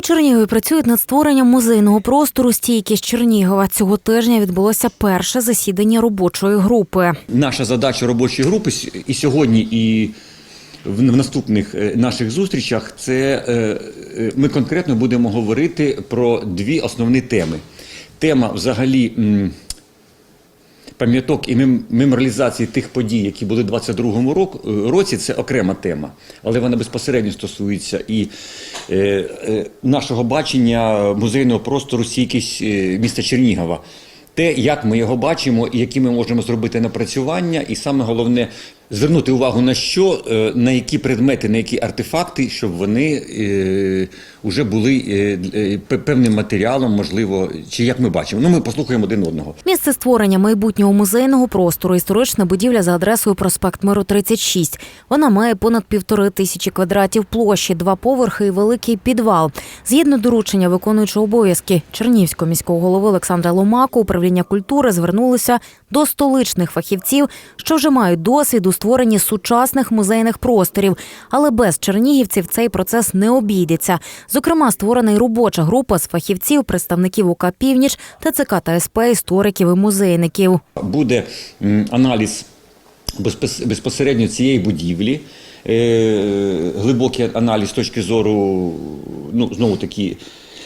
Чернігові працюють над створенням музейного простору стійкість Чернігова. Цього тижня відбулося перше засідання робочої групи. Наша задача робочої групи і сьогодні, і в в наступних е, наших зустрічах це е, е, ми конкретно будемо говорити про дві основні теми. Тема взагалі. Пам'яток і мем- меморалізації тих подій, які були в 22-му рок- е, році, це окрема тема, але вона безпосередньо стосується і е, е, нашого бачення музейного простору стійкість е, міста Чернігова. Те, як ми його бачимо, і які ми можемо зробити напрацювання, і саме головне звернути увагу на що, е, на які предмети, на які артефакти, щоб вони е, вже були е, е, певним матеріалом, можливо, чи як ми бачимо. Ну, ми послухаємо один одного. Місце створення майбутнього музейного простору історична будівля за адресою проспект Миру 36. Вона має понад півтори тисячі квадратів площі, два поверхи і великий підвал. Згідно доручення виконуючого обов'язки Чернівського міського голови Олександра Ломаку, управління культури звернулося до столичних фахівців, що вже мають досвід у створенні сучасних музейних просторів. Але без чернігівців цей процес не обійдеться. Зокрема, створена й робоча група з фахівців, представників УК «Північ», ТЦК та СП, істориків і музейників. Буде аналіз безпосередньо цієї будівлі, е, глибокий аналіз з точки зору, ну, знову таки,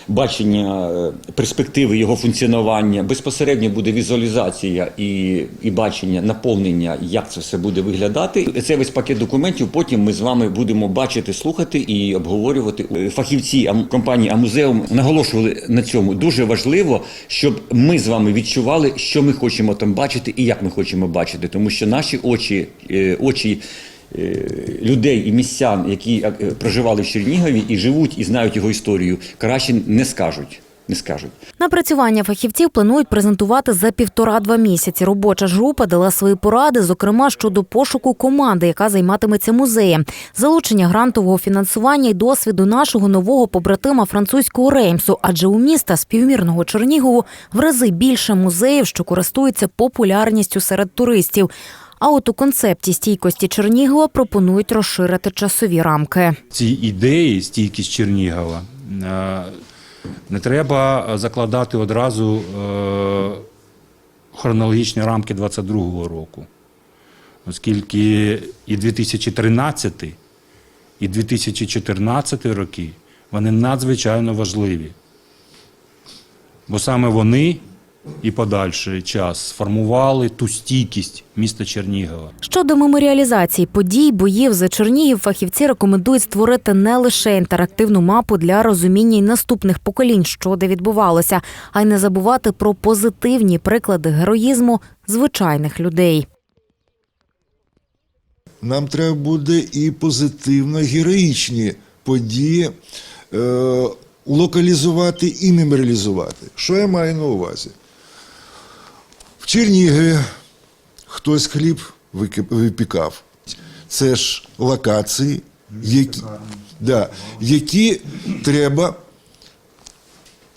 бачення е, перспективи його функціонування. Безпосередньо буде візуалізація і, і бачення, наповнення, як це все буде виглядати. Це весь пакет документів. Потім ми з вами будемо бачити, слухати і обговорювати. Е, Фахівці компанії Амузеум наголошували на цьому. Дуже важливо, щоб ми з вами відчували, що ми хочемо там бачити і як ми хочемо бачити, тому що наші очі, е, очі. Е, Людей і містян, які е, проживали в Чернігові і живуть і знають його історію, краще не скажуть. Не скажуть. Напрацювання фахівців планують презентувати за півтора-два місяці. Робоча ж група дала свої поради, зокрема щодо пошуку команди, яка займатиметься музеєм, залучення грантового фінансування і досвіду нашого нового побратима французького реймсу, адже у міста співмірного Чернігову в рази більше музеїв, що користуються популярністю серед туристів. А от у концепті стійкості Чернігова пропонують розширити часові рамки. ці ідеї, стійкість Чернігова, е, не треба закладати одразу е, хронологічні рамки 22-го року, оскільки і 2013, і 2014 роки вони надзвичайно важливі. Бо саме вони і подальший час сформували ту стійкість міста Чернігова. Щодо меморіалізації подій, боїв за Чернігів, фахівці рекомендують створити не лише інтерактивну мапу для розуміння й наступних поколінь, що де відбувалося, а й не забувати про позитивні приклади героїзму звичайних людей. Нам треба буде і позитивно героїчні події е, локалізувати і меморіалізувати. Що я маю на увазі? В Чернігові хтось хліб випікав. Це ж локації, які, да, які треба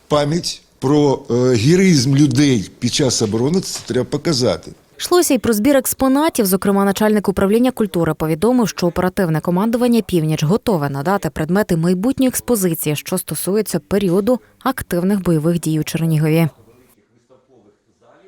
пам'ять про е, героїзм людей під час оборони це треба показати. Йшлося й про збір експонатів. Зокрема, начальник управління культури повідомив, що оперативне командування північ готове надати предмети майбутньої експозиції, що стосується періоду активних бойових дій у Чернігові.